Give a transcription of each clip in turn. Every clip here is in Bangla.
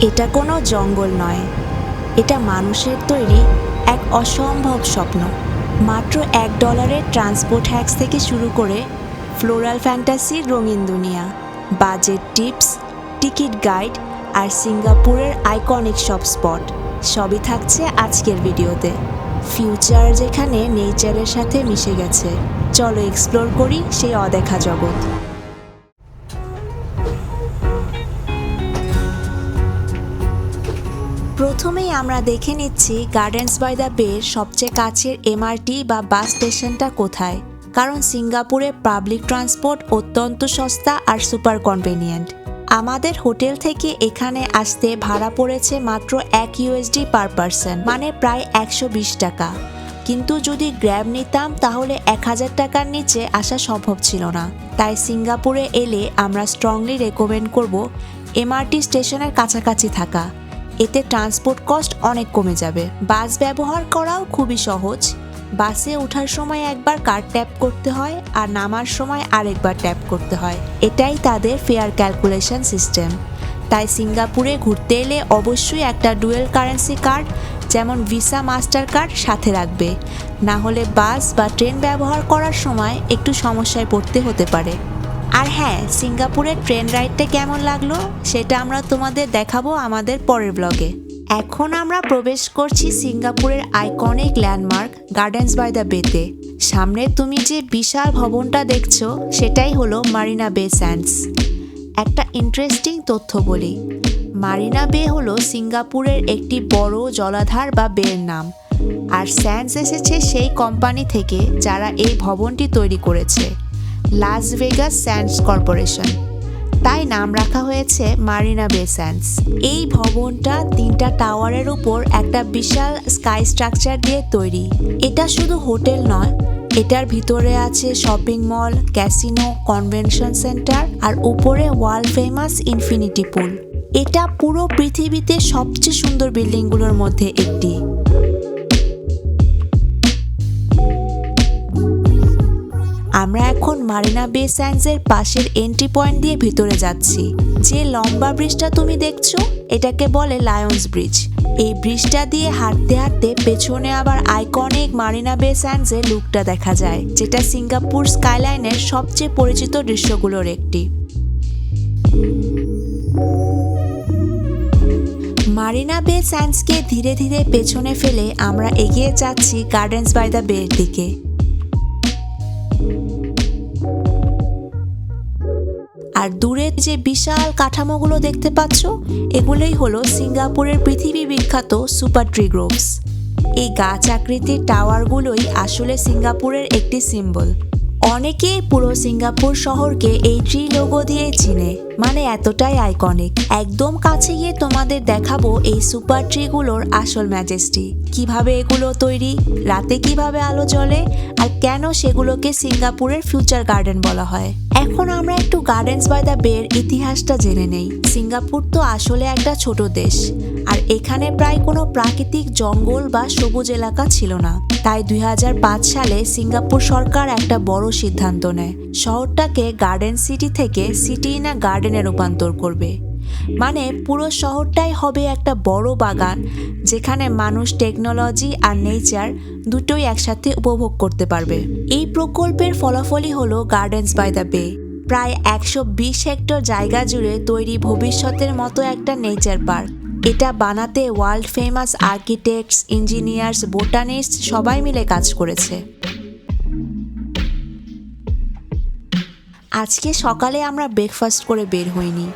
এটা কোনো জঙ্গল নয়। এটা মানুষের তৈরি এক অসম্ভব স্বপ্ন। মাত্র এক ডলারের ট্রান্সপোর্ট হ্যাক্স থেকে শুরু করে ফ্লোরাল ফ্যান্টাসির রঙিন দুনিয়া, বাজেট টিপস, টিকিট গাইড আর সিঙ্গাপুরের আইকনিক সব স্পট। সবই থাকছে আজকের ভিডিওতে। ফিউচার যেখানে নেচারের সাথে মিশে গেছে। চলো এক্সপ্লোর করি সেই অদেখা জগৎ। প্রথমেই আমরা দেখে নিচ্ছি গার্ডেন্স বাই দ্য বের সবচেয়ে কাছের এমআরটি বা বাস স্টেশনটা কোথায়। কারণ সিঙ্গাপুরে পাবলিক ট্রান্সপোর্ট অত্যন্ত সস্তা আর সুপার কনভেনিয়েন্ট আমাদের হোটেল থেকে এখানে আসতে ভাড়া পড়েছে মাত্র এক ইউএসডি পার পারসন মানে প্রায় একশো বিশ টাকা। কিন্তু যদি গ্র্যাব নিতাম, তাহলে এক হাজার টাকার নিচে আসা সম্ভব ছিল না। তাই সিঙ্গাপুরে এলে আমরা স্ট্রংলি রেকমেন্ড করব এমআরটি স্টেশনের কাছাকাছি থাকা। এতে ট্রান্সপোর্ট কস্ট অনেক কমে যাবে। বাস ব্যবহার করাও খুবই সহজ। বাসে ওঠার সময় একবার কার্ড ট্যাপ করতে হয় আর নামার সময় আরেকবার ট্যাপ করতে হয়। এটাই তাদের ফেয়ার ক্যালকুলেশন সিস্টেম তাই সিঙ্গাপুরে ঘুরতে এলে অবশ্যই একটা ডুয়েল কারেন্সি কার্ড যেমন ভিসা মাস্টার কার্ড সাথে রাখবে। না হলে বাস বা ট্রেন ব্যবহার করার সময় একটু সমস্যায় পড়তে হতে পারে। আর হ্যাঁ সিঙ্গাপুরের ট্রেন রাইডটা কেমন লাগল সেটা আমরা তোমাদের দেখাবো আমাদের পরের ব্লগে এখন আমরা প্রবেশ করছি সিঙ্গাপুরের iconic landmark Gardens by the বেতে সামনে তুমি যে বিশাল ভবনটা দেখছ, সেটাই হলো মারিনা বে স্যান্ডস একটা ইন্টারেস্টিং তথ্য বলি মারিনা বে হলো সিঙ্গাপুরের একটি বড় জলাধার বা বের নাম। আর স্যান্ডস এসেছে সেই কোম্পানি থেকে যারা এই ভবনটি তৈরি করেছে। লাস ভেগাস স্যান্ডস কর্পোরেশন তাই নাম রাখা হয়েছে মারিনা বে স্যান্ডস এই ভবনটা তিনটা টাওয়ারের উপর একটা বিশাল স্কাই স্ট্রাকচার দিয়ে তৈরি। এটা শুধু হোটেল নয়, এটার ভিতরে আছে shopping mall, casino, convention centre আর উপরে ওয়ার্ল্ড ফেমাস ইনফিনিটি পুল। এটা পুরো পৃথিবীতে সবচেয়ে সুন্দর বিল্ডিংগুলোর মধ্যে একটি। আমরা এখন মারিনা বে স্যান্ডসের পাশের এন্ট্রি পয়েন্ট দিয়ে ভিতরে যাচ্ছি। যে লম্বা ব্রিজটা তুমি দেখছ, এটাকে বলে লায়ন্স ব্রিজ এই ব্রিজটা দিয়ে হাঁটতে হাঁটতে পেছনে আবার আইকনিক মারিনা বে স্যান্ডসের লুকটা দেখা যায়, যেটা সিঙ্গাপুর স্কাইলাইনের সবচেয়ে পরিচিত দৃশ্যগুলোর একটি। মারিনা বে স্যান্ডসকে ধীরে ধীরে পেছনে ফেলে আমরা এগিয়ে যাচ্ছি গার্ডেন্স বাই দ্য বের দিকে। আর দূরে যে বিশাল কাঠামোগুলো দেখতে পাচ্ছ, এগুলোই হলো সিঙ্গাপুরের পৃথিবী বিখ্যাত সুপার ট্রি গ্রোভস এই গাছ আকৃতির টাওয়ারগুলোই আসলে সিঙ্গাপুরের একটি সিম্বল। অনেকেই পুরো সিঙ্গাপুর শহরকে এই ট্রি লোগো দিয়ে চিনে। মানে এতটাই আইকনিক একদম কাছে গিয়ে তোমাদের দেখাবো এই সুপার ট্রিগুলোর আসল ম্যাজেস্টি কীভাবে এগুলো তৈরি, রাতে কীভাবে আলো জ্বলে, আর কেন সেগুলোকে সিঙ্গাপুরের ফিউচার গার্ডেন বলা হয়। এখন আমরা একটু গার্ডেন্স বাই দ্য বের ইতিহাসটা জেনে নেই। সিঙ্গাপুর তো আসলে একটা ছোট দেশ, আর এখানে প্রায় কোনো প্রাকৃতিক জঙ্গল বা সবুজ এলাকা ছিল না। তাই দুই হাজার পাঁচ সালে সিঙ্গাপুর সরকার একটা বড় সিদ্ধান্ত নেয়। শহরটাকে গার্ডেন সিটি থেকে সিটি ইন আ গার্ডেনে রূপান্তর করবে। মানে পুরো শহরটাই হবে একটা বড় বাগান, যেখানে মানুষ টেকনোলজি আর নেচার দুটোই একসাথে উপভোগ করতে পারবে। এই প্রকল্পের ফলাফলই হলো গার্ডেন্স বাই দ্য বে প্রায় একশো বিশ হেক্টর জায়গা জুড়ে তৈরি ভবিষ্যতের মতো একটা নেচার পার্ক এটা বানাতে world famous architects engineers botanist সবাই মিলে কাজ করেছে। আজকে সকালে আমরা ব্রেকফাস্ট করে বের হইনি।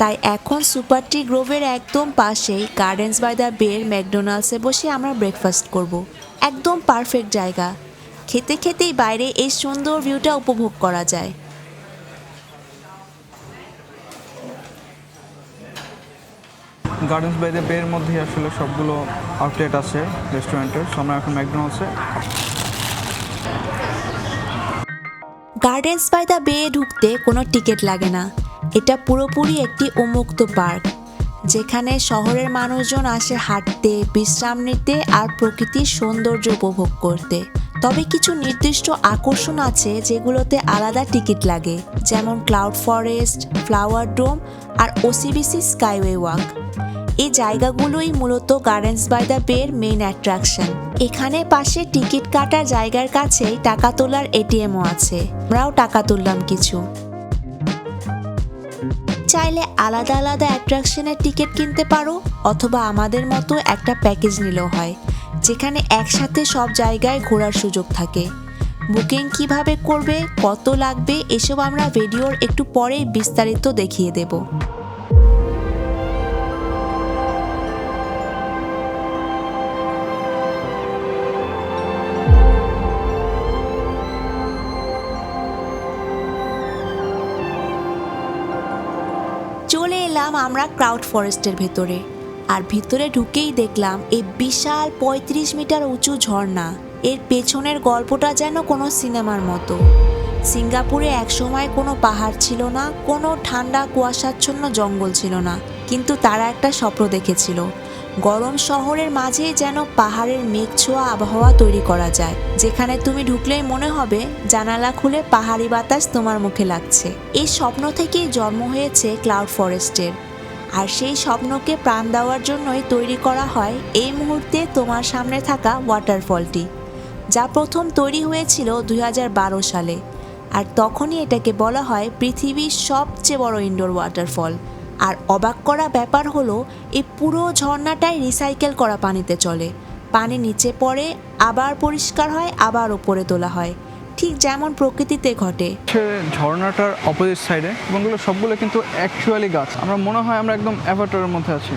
তাই এখন সুপার টি গ্রোভের একদম পাশেই গার্ডেন্স বাই দ্য বের ম্যাকডোনাল্ডসে বসে আমরা ব্রেকফাস্ট করব। একদম পারফেক্ট জায়গা। খেতে খেতেই বাইরে এই সুন্দর ভিউটা উপভোগ করা যায়। গার্ডেন্স বাই দ্য বের মধ্যেই আসলে সবগুলো আউটলেট আছে রেস্টুরেন্টের সো আমরা এখন ম্যাকডোনাল্ডসে গার্ডেন্স বাই দ্য বে ঢুকতে কোনো টিকিট লাগে না। এটা পুরোপুরি একটি উন্মুক্ত পার্ক, যেখানে শহরের মানুষজন আসে হাঁটতে, বিশ্রাম নিতে আর প্রকৃতির সৌন্দর্য উপভোগ করতে। তবে কিছু নির্দিষ্ট আকর্ষণ আছে যেগুলোতে আলাদা টিকিট লাগে, যেমন ক্লাউড ফরেস্ট ফ্লাওয়ার ডোম আর ওসিবিসি স্কাইওয়ে ওয়াক এই জায়গাগুলোই মূলত গার্ডেন্স বাই দ্য বের মেইন অ্যাট্রাকশন এখানে পাশে টিকিট কাটার জায়গার কাছেই টাকা তোলার এটিএমও আছে। আমরাও টাকা তুললাম কিছু। চাইলে আলাদা আলাদা অ্যাট্রাকশনের টিকিট কিনতে পারো, অথবা আমাদের মতো একটা প্যাকেজ নিলেও হয়, যেখানে একসাথে সব জায়গায় ঘোরার সুযোগ থাকে। বুকিং কীভাবে করবে, কত লাগবে, এসব আমরা ভিডিওর একটু পরেই বিস্তারিত দেখিয়ে দেব। এলাম আমরা ক্রাউড ফরেস্টের ভেতরে। আর ভিতরে ঢুকেই দেখলাম এই বিশাল পঁয়ত্রিশ মিটার উঁচু ঝর্ণা। এর পেছনের গল্পটা যেন কোনো সিনেমার মতো। সিঙ্গাপুরে একসময় কোনো পাহাড় ছিল না, কোনো ঠান্ডা কুয়াশাচ্ছন্ন জঙ্গল ছিল না, কিন্তু তারা একটা স্বপ্ন দেখেছিল। গরম শহরের মাঝে যেন পাহাড়ের মেঘ ছোঁয়া আবহাওয়া তৈরি করা যায়। যেখানে তুমি ঢুকলেই মনে হবে জানালা খুলে পাহাড়ি বাতাস তোমার মুখে লাগছে। এই স্বপ্ন থেকেই জন্ম হয়েছে ক্লাউড ফরেস্টের। আর সেই স্বপ্নকে প্রাণ দেওয়ার জন্যই তৈরি করা হয় এই মুহূর্তে তোমার সামনে থাকা ওয়াটারফলটি যা প্রথম তৈরি হয়েছিল দুই হাজার বারো সালে। আর তখনই এটাকে বলা হয় পৃথিবীর সবচেয়ে বড় ইনডোর ওয়াটারফল আর অবাক করা ব্যাপার হলো এই পুরো ঝর্ণাটাই রিসাইকেল করা পানিতে চলে। পানি নিচে পড়ে আবার পরিষ্কার হয় আবার ওপরে তোলা হয়। ঠিক যেমন প্রকৃতিতে ঘটে। ঝর্ণাটার অপোজিট সাইডে এবং সবগুলো কিন্তু অ্যাকচুয়ালি গাছ। আমরা মনে হয় আমরা একদম অ্যাভাটারের মধ্যে আছি।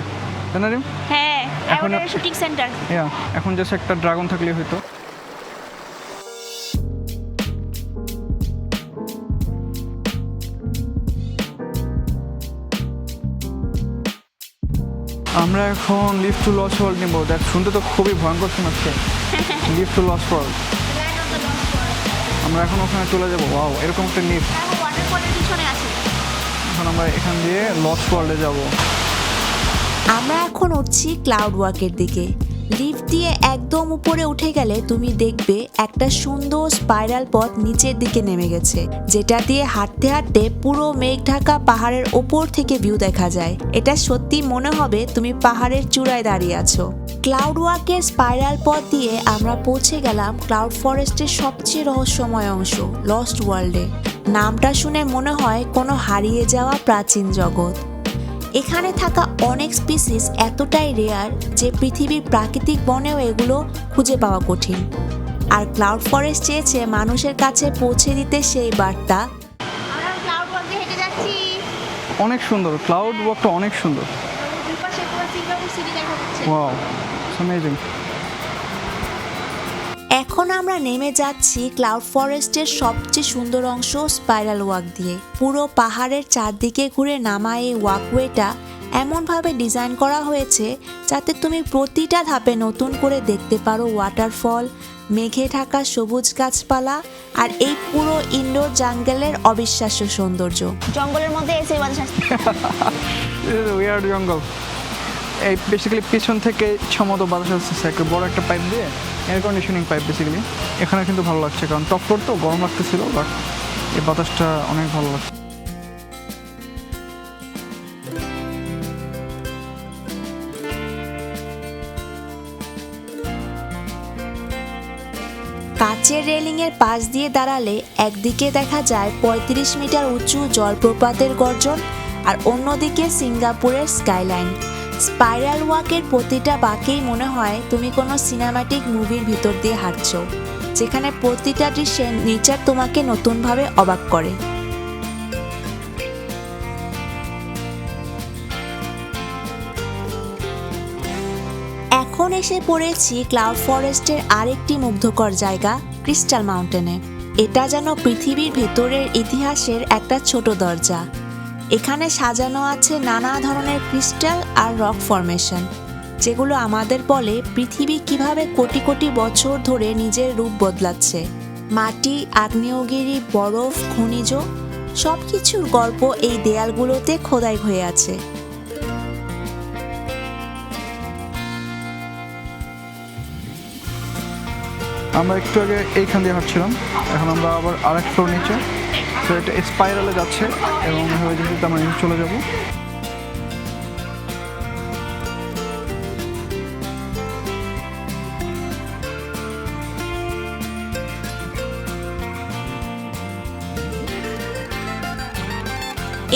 তাই না হ্যাঁ এখন- শুটিং সেন্টার ইয়া এখন জাস্ট একটা ড্রাগন থাকলে হয়তো আমরা এখন লিফট টু লস ওয়ার্ল্ড নিব। দেখ শুনতে তো খুবই ভয়ঙ্কর শোনাচ্ছে। লিফট টু লস ওয়ার্ল্ড আমরা এখন ওখানে চলে যাব। ওয়াও এরকম একটা লিফট এখন আমরা এখান দিয়ে লস ওয়ার্ল্ডে যাব। আমরা এখন হচ্ছি ক্লাউড ওয়াকের দিকে। লিফট দিয়ে একদম উপরে উঠে গেলে তুমি দেখবে একটা সুন্দর স্পাইরাল পথ নিচের দিকে নেমে গেছে, যেটা দিয়ে হাঁটতে হাঁটতে পুরো মেঘ ঢাকা পাহাড়ের ওপর থেকে ভিউ দেখা যায়। এটা সত্যি মনে হবে তুমি পাহাড়ের চূড়ায় দাঁড়িয়ে আছো। ক্লাউড ওয়াকের স্পাইরাল পথ দিয়ে আমরা পৌঁছে গেলাম ক্লাউড ফরেস্টের সবচেয়ে রহস্যময় অংশ লস্ট ওয়ার্ল্ডে নামটা শুনে মনে হয় কোনো হারিয়ে যাওয়া প্রাচীন জগৎ। এখানে থাকা অনেক স্পিসিস এতটাই রেয়ার যে পৃথিবীর প্রাকৃতিক বনেও এগুলো খুঁজে পাওয়া কঠিন। আর ক্লাউড ফরেস্ট চেয়েছে মানুষের কাছে পৌঁছে দিতে সেই বার্তা। আমরা ক্লাউড ওয়াক দিয়ে হেঁটে যাচ্ছি। অনেক সুন্দর ক্লাউড ওয়াকটা অনেক সুন্দর। ওয়াও অ্যামেজিং এখন আমরা নেমে যাচ্ছি ক্লাউড ফরেস্টের সবচেয়ে সুন্দর অংশ স্পাইরাল ওয়াক দিয়ে। পুরো পাহাড়ের চারদিকে ঘুরে নামা এই ওয়াকওয়েটা এমনভাবে ডিজাইন করা হয়েছে যাতে তুমি প্রতিটা ধাপে নতুন করে দেখতে পারো ওয়াটারফল মেঘে ঢাকা সবুজ গাছপালা আর এই পুরো ইনডোর জাঙ্গলের অবিশ্বাস্য সৌন্দর্য। জঙ্গলের মধ্যে এসে জঙ্গল এই বেসিক্যালি পিছন থেকে ইচ্ছামতো বাতাস আসতেছে একটা বড় একটা পাইপ দিয়ে এয়ার কন্ডিশনিং পাইপ বেসিক্যালি এখানে কিন্তু ভালো লাগছে, কারণ টপ ফ্লোর তো গরম লাগতেছিল বাট এই বাতাসটা অনেক ভালো লাগছে। কাচের রেলিংয়ের পাশ দিয়ে দাঁড়ালে একদিকে দেখা যায় ৩৫ মিটার উঁচু জলপ্রপাতের গর্জন আর অন্যদিকে সিঙ্গাপুরের স্কাইলাইন স্পাইরাল ওয়াকের প্রতিটা বাঁকেই মনে হয় তুমি কোনো সিনেমাটিক মুভির ভিতর দিয়ে হাঁটছো, যেখানে প্রতিটা দৃশ্যে নেচার তোমাকে নতুনভাবে অবাক করে। এখন এসে পড়েছি ক্লাউড ফরেস্টের আরেকটি মুগ্ধকর জায়গা ক্রিস্টাল মাউন্টেনে এটা যেন পৃথিবীর ভেতরের ইতিহাসের একটা ছোট দরজা। এখানে সাজানো আছে নানা ধরনের ক্রিস্টাল আর রক ফরমেশন, যেগুলো আমাদের বলে পৃথিবী কীভাবে কোটি কোটি বছর ধরে নিজের রূপ বদলাচ্ছে। মাটি, আগ্নেয়গিরি, বরফ, খনিজ সব কিছুর গল্প এই দেয়ালগুলোতে খোদাই হয়ে আছে। আমরা একটু আগে এইখান দিয়ে হাঁটছিলাম, এখন আমরা আবার আরেক ফ্লোর নিচে। স্পাইরালে যাচ্ছে এবং এভাবে যেতে আমরা নিচে চলে যাব।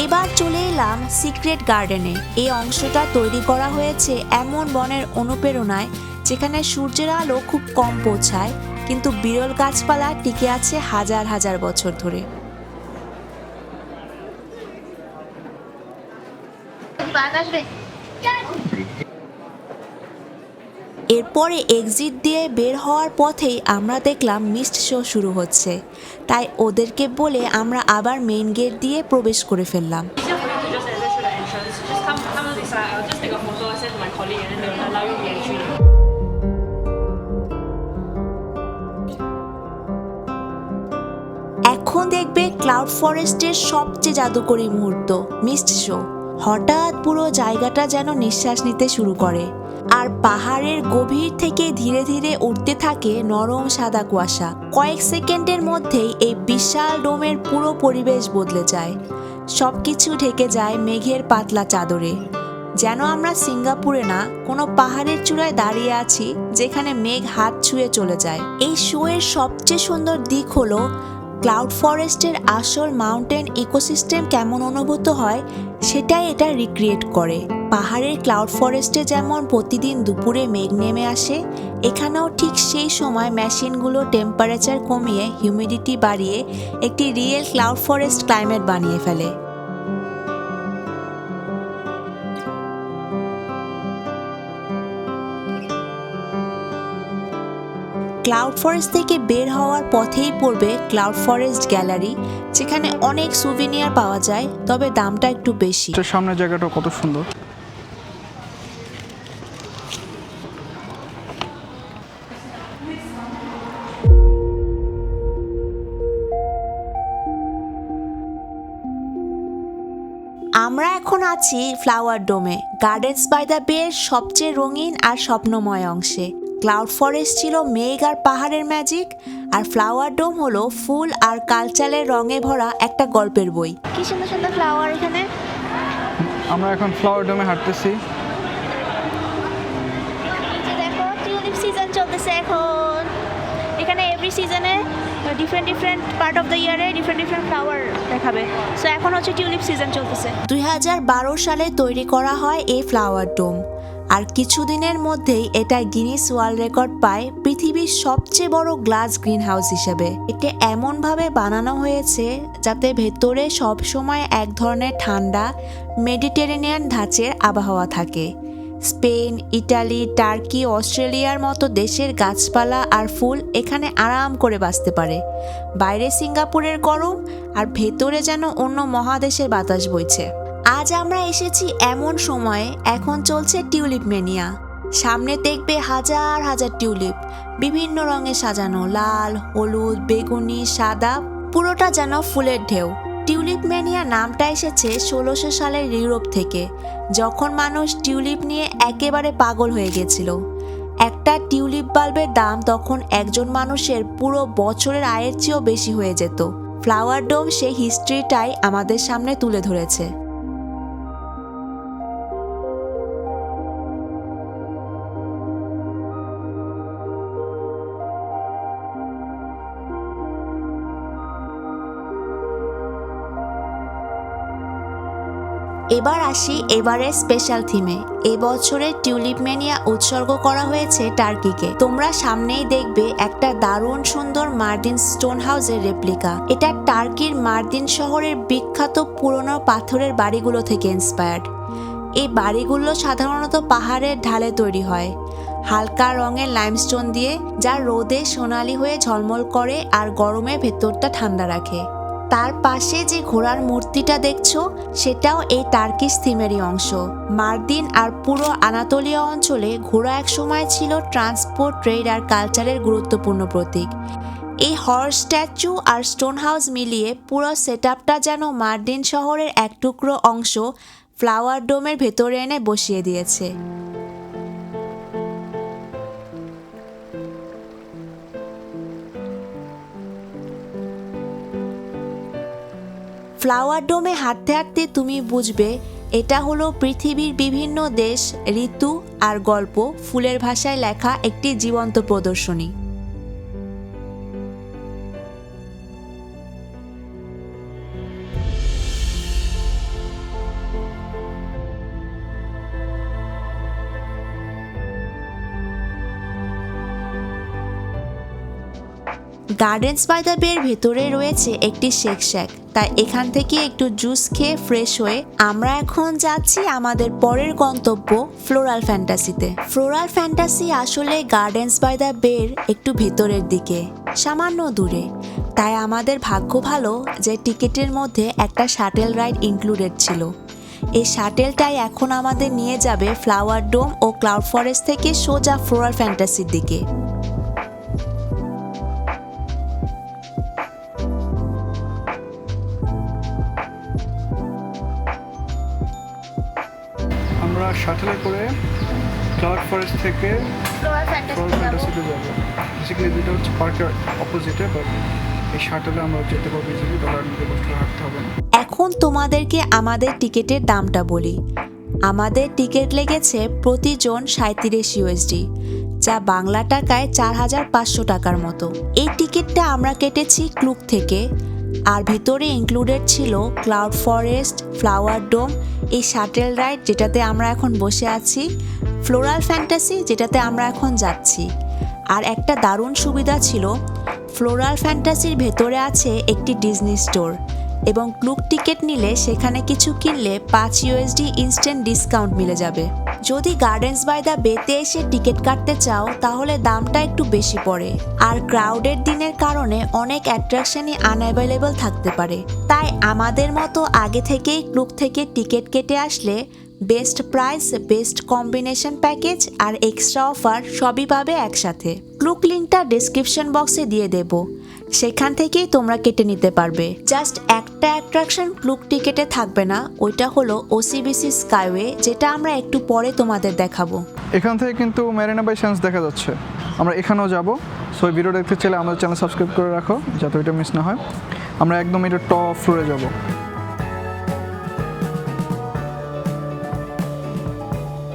এবার চলে এলাম সিক্রেট গার্ডেনে এই অংশটা তৈরি করা হয়েছে এমন বনের অনুপ্রেরণায়, যেখানে সূর্যের আলো খুব কম পৌঁছায়, কিন্তু বিরল গাছপালা টিকে আছে হাজার হাজার বছর ধরে। এরপরে এক্সিট দিয়ে বের হওয়ার পথেই আমরা দেখলাম মিস্ট শো শুরু হচ্ছে। তাই ওদেরকে বলে আমরা আবার মেইন গেট দিয়ে প্রবেশ করে ফেললাম। এখন দেখবে ক্লাউড ফরেস্টের সবচেয়ে জাদুকরি মুহূর্ত মিস্ট শো হঠাৎ পুরো জায়গাটা যেন নিঃশ্বাস নিতে শুরু করে। আর পাহাড়ের গভীর থেকে ধীরে ধীরে উঠতে থাকে নরম সাদা কুয়াশা। কয়েক সেকেন্ডের মধ্যেই এই বিশাল ডোমের পুরো পরিবেশ বদলে যায়। সব কিছু ঢেকে যায় মেঘের পাতলা চাদরে। যেন আমরা সিঙ্গাপুরে না, কোনো পাহাড়ের চূড়ায় দাঁড়িয়ে আছি যেখানে মেঘ হাত ছুঁয়ে চলে যায়। এই শো এর সবচেয়ে সুন্দর দিক হলো ক্লাউড ফরেস্টের আসল মাউন্টেন ইকোসিস্টেম কেমন অনুভূত হয়, সেটাই এটা রিক্রিয়েট করে। পাহাড়ের ক্লাউড ফরেস্টে যেমন প্রতিদিন দুপুরে মেঘ নেমে আসে, এখানেও ঠিক সেই সময় মেশিনগুলো টেম্পারেচার কমিয়ে, হিউমিডিটি বাড়িয়ে, একটি রিয়েল ক্লাউড ফরেস্ট ক্লাইমেট বানিয়ে ফেলে। ক্লাউড ফরেস্ট থেকে বের হওয়ার পথেই পড়বে ক্লাউড ফরেস্ট গ্যালারি যেখানে অনেক সুভিনিয়ার পাওয়া যায় তবে দামটা একটু বেশি। তো সামনের জায়গাটা কত সুন্দর। আমরা এখন আছি ফ্লাওয়ার ডোমে গার্ডেন্স বাই দ্য বের সবচেয়ে রঙিন আর স্বপ্নময় অংশে। ক্লাউড ফরেস্ট ছিল মেঘ আর পাহাড়ের ম্যাজিক আর ফ্লাওয়ার ডোম হলো ফুল আর কালচারের রঙে ভরা একটা গল্পের বই। কি সুন্দর সুন্দর ফ্লাওয়ার এখানে? আমরা এখন ফ্লাওয়ার ডোমে হাঁটতেছি। নিচে দেখো টিউলিপ সিজন চলতেছে এখন। এখানে এভরি সিজনে different different part of the ইয়ারে ডিফারেন্ট ডিফারেন্ট ফ্লাওয়ার দেখাবে। সো এখন হচ্ছে টিউলিপ সিজন চলতেছে। দুই সালে তৈরি করা হয় এই ফ্লাওয়ার ডোম আর কিছুদিনের মধ্যেই এটা গিনিস ওয়ার্ল্ড রেকর্ড পায় পৃথিবীর সবচেয়ে বড় গ্লাস গ্রিন হাউস হিসেবে। এটা এমনভাবে বানানো হয়েছে যাতে ভেতরে সবসময় এক ধরনের ঠান্ডা মেডিটেরেনিয়ান ধাঁচের আবহাওয়া থাকে। স্পেন, ইটালি, টার্কি, অস্ট্রেলিয়ার মতো দেশের গাছপালা আর ফুল এখানে আরাম করে বাঁচতে পারে। বাইরে সিঙ্গাপুরের গরম আর ভেতরে যেন অন্য মহাদেশের বাতাস বইছে। আজ আমরা এসেছি এমন সময়ে, এখন চলছে টিউলিপ মেনিয়া। সামনে দেখবে হাজার হাজার টিউলিপ, বিভিন্ন রঙে সাজানো, লাল, হলুদ, বেগুনি, সাদা, পুরোটা যেন ফুলের ঢেউ। টিউলিপ ম্যানিয়া নামটা এসেছে ষোলোশো সালের ইউরোপ থেকে, যখন মানুষ টিউলিপ নিয়ে একেবারে পাগল হয়ে গেছিল। একটা টিউলিপ বাল্বের দাম তখন একজন মানুষের পুরো বছরের আয়ের চেয়েও বেশি হয়ে যেত। ফ্লাওয়ার ডোম সেই হিস্ট্রিটাই আমাদের সামনে তুলে ধরেছে। এবার আসি এবারের স্পেশাল থিমে। এবছরের টিউলিপ ম্যানিয়া উৎসর্গ করা হয়েছে টার্কিকে। তোমরা সামনেই দেখবে একটা দারুণ সুন্দর মার্দিন স্টোন হাউসের রেপ্লিকা। এটা টার্কির মার্দিন শহরের বিখ্যাত পুরনো পাথরের বাড়িগুলো থেকে ইন্সপায়ার্ড এই বাড়িগুলো সাধারণত পাহাড়ের ঢালে তৈরি হয়। হালকা রঙের লাইমস্টোন দিয়ে, যা রোদে সোনালি হয়ে ঝলমল করে আর গরমে ভেতরটা ঠান্ডা রাখে। তার পাশে যে ঘোড়ার মূর্তিটা দেখছ, সেটাও এই টার্কিশ থিমেরই অংশ। মার্দিন আর পুরো আনাতোলিয়া অঞ্চলে ঘোড়া এক সময় ছিল ট্রান্সপোর্ট ট্রেড আর কালচারের গুরুত্বপূর্ণ প্রতীক। এই হর্স স্ট্যাচু আর স্টোন হাউস মিলিয়ে পুরো সেট যেন মার্দিন শহরের এক টুকরো অংশ ফ্লাওয়ার ডোমের ভেতরে এনে বসিয়ে দিয়েছে। ফ্লাওয়ার ডোমে হাঁটতে হাঁটতে তুমি বুঝবে, এটা হলো পৃথিবীর বিভিন্ন দেশ, ঋতু আর গল্প, ফুলের ভাষায় লেখা একটি জীবন্ত প্রদর্শনী। গার্ডেন্স বাই দ্য বের ভেতরে রয়েছে একটি শেক শ্যাক তাই এখান থেকে একটু জুস খেয়ে ফ্রেশ হয়ে আমরা এখন যাচ্ছি আমাদের পরের গন্তব্য ফ্লোরাল ফ্যান্টাসিতে ফ্লোরাল ফ্যান্টাসি আসলে গার্ডেন্স বাই দ্য বের একটু ভেতরের দিকে, সামান্য দূরে। তাই আমাদের ভাগ্য ভালো যে টিকিটের মধ্যে একটা শাটেল রাইড ইনক্লুডেড ছিল। এই শাটেলটাই এখন আমাদের নিয়ে যাবে ফ্লাওয়ার ডোম ও ক্লাউড ফরেস্ট থেকে সোজা ফ্লোরাল ফ্যান্টাসির দিকে। আমরা শাটেলে করে ক্লাউড ফরেস্ট থেকে ফ্লোরাল ফ্যান্টাসিতে যাব। বেসিক্যালি দুটো হচ্ছে পার্কের অপোজিটে বাট এই শাটেলে আমরা যেতে পারব ইজিলি ডলার নিতে কষ্ট হাঁটতে হবে না। এখন তোমাদেরকে আমাদের টিকিটের দামটা বলি। আমাদের টিকিট লেগেছে প্রতিজন সাঁত্রিশ ইউএসডি যা বাংলা টাকায় চার হাজার পাঁচশো টাকার মতো। এই টিকিটটা আমরা কেটেছি ক্লুক থেকে আর ভিতরে ইনক্লুডেড ছিল ক্লাউড ফরেস্ট ফ্লাওয়ার ডোম এই শাটেল রাইড যেটাতে আমরা এখন বসে আছি ফ্লোরাল ফ্যান্টাসি যেটাতে আমরা এখন যাচ্ছি। আর একটা দারুণ সুবিধা ছিল ফ্লোরাল ফ্যান্টাসির ভেতরে আছে একটি ডিজনি স্টোর এবং ক্লুক টিকিট নিলে সেখানে কিছু কিনলে পাঁচ ইউএসডি ইনস্ট্যান্ট ডিসকাউন্ট মিলে যাবে। যদি গার্ডেন্স বাই দ্য বেতে এসে টিকিট কাটতে চাও, তাহলে দামটা একটু বেশি পড়ে। আর ক্রাউডের দিনের কারণে অনেক অ্যাট্রাকশনই আনঅ্যাভেলেবল থাকতে পারে। তাই আমাদের মতো আগে থেকেই ক্লুক থেকে টিকিট কেটে আসলে best price best combination package আর এক্সট্রা অফার সবই পাবে একসাথে। ক্লুক লিঙ্কটা ডিসক্রিপশন বক্সে দিয়ে দেব। সেখান থেকেই তোমরা কেটে নিতে পারবে। জাস্ট একটা অ্যাট্রাকশন ক্লুক টিকেটে থাকবে না, ওইটা হলো ওসিবিসি স্কাইওয়ে যেটা আমরা একটু পরে তোমাদের দেখাবো। এখান থেকে কিন্তু মেরিনা বাই সান্স দেখা যাচ্ছে। আমরা এখানেও যাব। সো এই ভিডিও দেখতে চাইলে আমাদের চ্যানেল সাবস্ক্রাইব করে রাখো, যাতে ওইটা মিস না হয়। আমরা একদম এটা টপ ফ্লোরে যাব।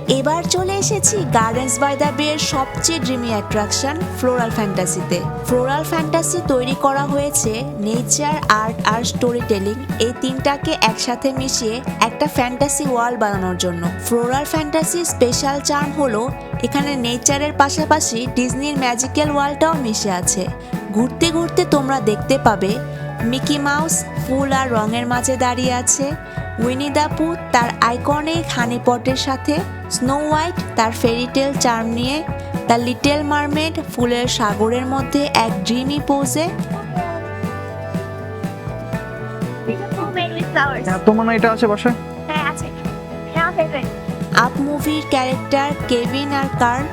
এবার চলে এসেছি গার্ডেন্স বাই দ্য বের সবচেয়ে ড্রিমি অ্যাট্রাকশন ফ্লোরাল ফ্যান্টাসিতে ফ্লোরাল ফ্যান্টাসি তৈরি করা হয়েছে নেচার আর্ট আর স্টোরি টেলিং এই তিনটাকে একসাথে মিশিয়ে একটা ফ্যান্টাসি ওয়ার্ল্ড বানানোর জন্য। ফ্লোরাল ফ্যান্টাসি স্পেশাল চার্ম হলো এখানে নেচারের পাশাপাশি ডিজনির ম্যাজিক্যাল ওয়ার্ল্ডটাও মিশে আছে। ঘুরতে ঘুরতে তোমরা দেখতে পাবে মিকি মাউস ফুল আর রঙের মাঝে দাঁড়িয়ে আছে। উইনি দা পু তার আইকনিক হানিপটের সাথে স্নো হোয়াইট তার ফেরিটেল চার্ম নিয়ে দ্য লিটল মারমেড ফুলের সাগরের মধ্যে এক ড্রিমি পোজে তোমার না এটা আছে বাসায়। হ্যাঁ আছে। হ্যাঁ আপ মুভির ক্যারেক্টার কেভিন আর কার্ন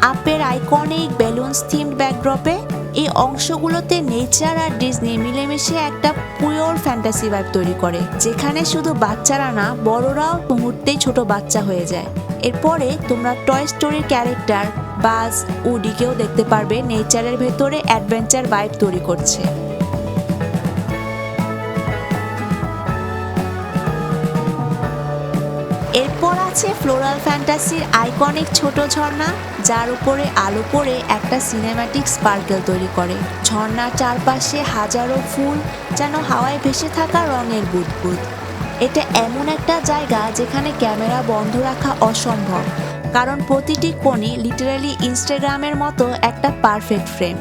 আপের আইকনিক বেলুনস থিমড ব্যাকড্রপে এই অংশগুলোতে নেচার আর ডিজনি মিলেমিশে একটা পিওর ফ্যান্টাসি ভাইব তৈরি করে, যেখানে শুধু বাচ্চারা না, বড়রাও মুহূর্তেই ছোট বাচ্চা হয়ে যায়। এরপরে তোমরা টয় স্টোরির ক্যারেক্টার বাজ উডিকেও দেখতে পারবে, নেচারের ভেতরে অ্যাডভেঞ্চার ভাইব তৈরি করছে। এরপর আছে ফ্লোরাল ফ্যান্টাসির আইকনিক ছোট ঝর্ণা, যার উপরে আলো পড়ে একটা সিনেম্যাটিক স্পার্কেল তৈরি করে। ঝর্ণার চারপাশে হাজারো ফুল যেন হাওয়ায় ভেসে থাকা রঙের বুদবুদ। এটা এমন একটা জায়গা যেখানে ক্যামেরা বন্ধ রাখা অসম্ভব, কারণ প্রতিটি কোণই লিটারালি ইনস্টাগ্রামের মতো একটা পারফেক্ট ফ্রেম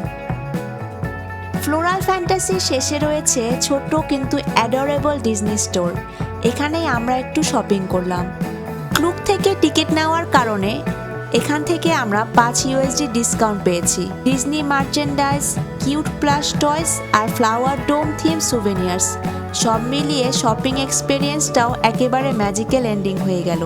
ফ্লোরাল ফ্যান্টাসি শেষে রয়েছে ছোট্ট কিন্তু অ্যাডোরেবল ডিজনি স্টোর এখানেই আমরা একটু শপিং করলাম। ক্লুক থেকে টিকিট নেওয়ার কারণে এখান থেকে আমরা পাঁচ ইউএসডি ডিসকাউন্ট পেয়েছি। Disney merchandise cute plus toys আর ফ্লাওয়ার ডোম থিম সুভেনিয়ার্স সব মিলিয়ে শপিং এক্সপিরিয়েন্সটাও একেবারে ম্যাজিক্যাল এন্ডিং হয়ে গেল।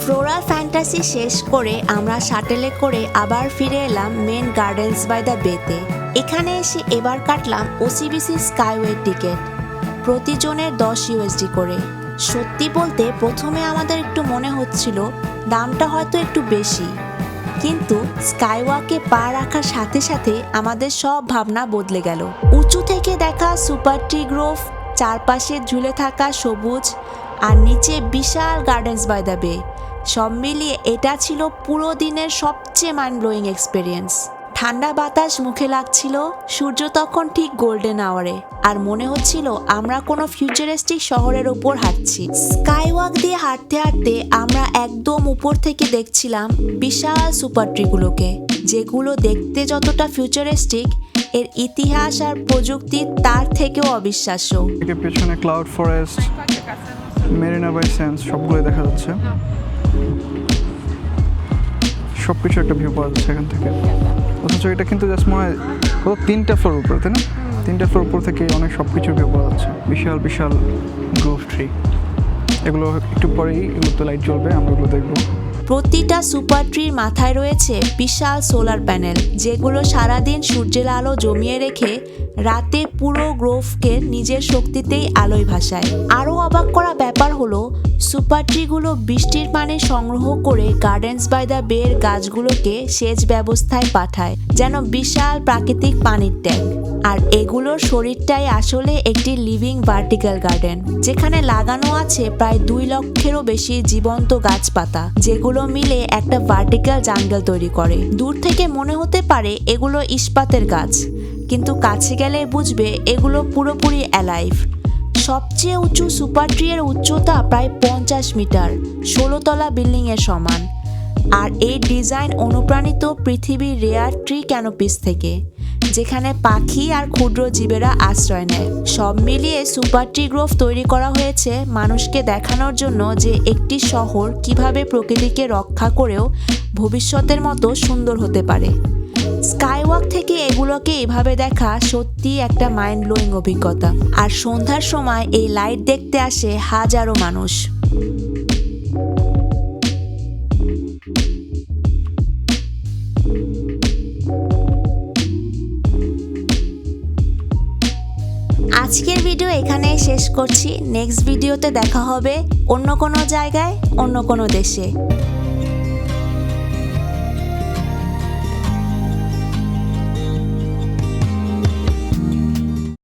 ফ্লোরাল ফ্যান্টাসি শেষ করে আমরা শাটেলে করে আবার ফিরে এলাম মেন গার্ডেন্স বাই দ্য বেতে এখানে এসে এবার কাটলাম ওসিবিসি স্কাইওয়ে টিকিট প্রতিজনের দশ ইউএসডি করে। সত্যি বলতে প্রথমে আমাদের একটু মনে হচ্ছিল দামটা হয়তো একটু বেশি। কিন্তু স্কাইওয়াকে পা রাখার সাথে সাথে আমাদের সব ভাবনা বদলে গেল। উঁচু থেকে দেখা সুপার ট্রি গ্রোভ, চারপাশে ঝুলে থাকা সবুজ আর নিচে বিশাল গার্ডেন্স বাই দ্য বে। সব মিলিয়ে এটা ছিল পুরো দিনের সবচেয়ে মাইন্ড ব্লোয়িং এক্সপিরিয়েন্স ঠান্ডা বাতাস মুখে লাগছিল, সূর্য তখন ঠিক গোল্ডেন আওয়ারে আর মনে হচ্ছিল, আমরা কোনো ফিউচারিস্টিক শহরের উপর হাঁটছি। স্কাইওয়াক দিয়ে হাঁটতে হাঁটতে আমরা একদম উপর থেকে দেখছিলাম বিশাল সুপার ট্রিগুলোকে যেগুলো দেখতে যতটা ফিউচারিস্টিক এর ইতিহাস আর প্রযুক্তি তার থেকেও অবিশ্বাস্য। পেছনে Cloud Forest Marina Bay Sands সবগুলোই দেখা যাচ্ছে। সব কিছু একটা ভিউ পাওয়া যাচ্ছে এখান থেকে। অথচ এটা কিন্তু জাস্ট মনে হয় তিনটা ফ্লোর উপরে, তাই না? তিনটা ফ্লোর উপর থেকে অনেক সব কিছু ভিউ পাওয়া যাচ্ছে। বিশাল বিশাল গ্রোভ ট্রি এগুলো একটু পরেই এগুলো তো লাইট জ্বলবে, আমরা ওগুলো দেখব। প্রতিটা সুপার ট্রির মাথায় রয়েছে বিশাল সোলার প্যানেল, যেগুলো সারাদিন সূর্যের আলো জমিয়ে রেখে রাতে পুরো গ্রোভকে নিজের শক্তিতেই আলোয় ভাসায়। আরও অবাক করা ব্যাপার হলো, সুপার ট্রিগুলো বৃষ্টির পানি সংগ্রহ করে গার্ডেন্স বাই দ্য বের গাছগুলোকে সেচ ব্যবস্থায় পাঠায়, যেন বিশাল প্রাকৃতিক পানির ট্যাঙ্ক। আর এগুলোর শরীরটাই আসলে একটি লিভিং ভার্টিক্যাল গার্ডেন যেখানে লাগানো আছে প্রায় দুই লক্ষেরও বেশি জীবন্ত গাছপাতা, যেগুলো মিলে একটা ভার্টিক্যাল জাঙ্গল তৈরি করে। দূর থেকে মনে হতে পারে এগুলো ইস্পাতের গাছ, কিন্তু কাছে গেলে বুঝবে এগুলো পুরোপুরি অ্যালাইভ সবচেয়ে উঁচু সুপার ট্রিয়ের উচ্চতা প্রায় পঞ্চাশ মিটার ষোলোতলা বিল্ডিংয়ের সমান। আর এই ডিজাইন অনুপ্রাণিত পৃথিবীর রেয়ার ট্রি ক্যানোপিস থেকে। যেখানে পাখি আর ক্ষুদ্র জীবেরা আশ্রয় নেয়। সব মিলিয়ে সুপার ট্রি গ্রোভ তৈরি করা হয়েছে মানুষকে দেখানোর জন্য যে একটি শহর কীভাবে প্রকৃতিকে রক্ষা করেও ভবিষ্যতের মতো সুন্দর হতে পারে। স্কাইওয়াক থেকে এগুলোকে এভাবে দেখা সত্যি একটা মাইন্ড ব্লোয়িং অভিজ্ঞতা। আর সন্ধ্যার সময় এই লাইট দেখতে আসে হাজারো মানুষ। আজকের ভিডিও এখানেই শেষ করছি। নেক্সট ভিডিওতে দেখা হবে অন্য কোনো জায়গায়, অন্য কোনো দেশে।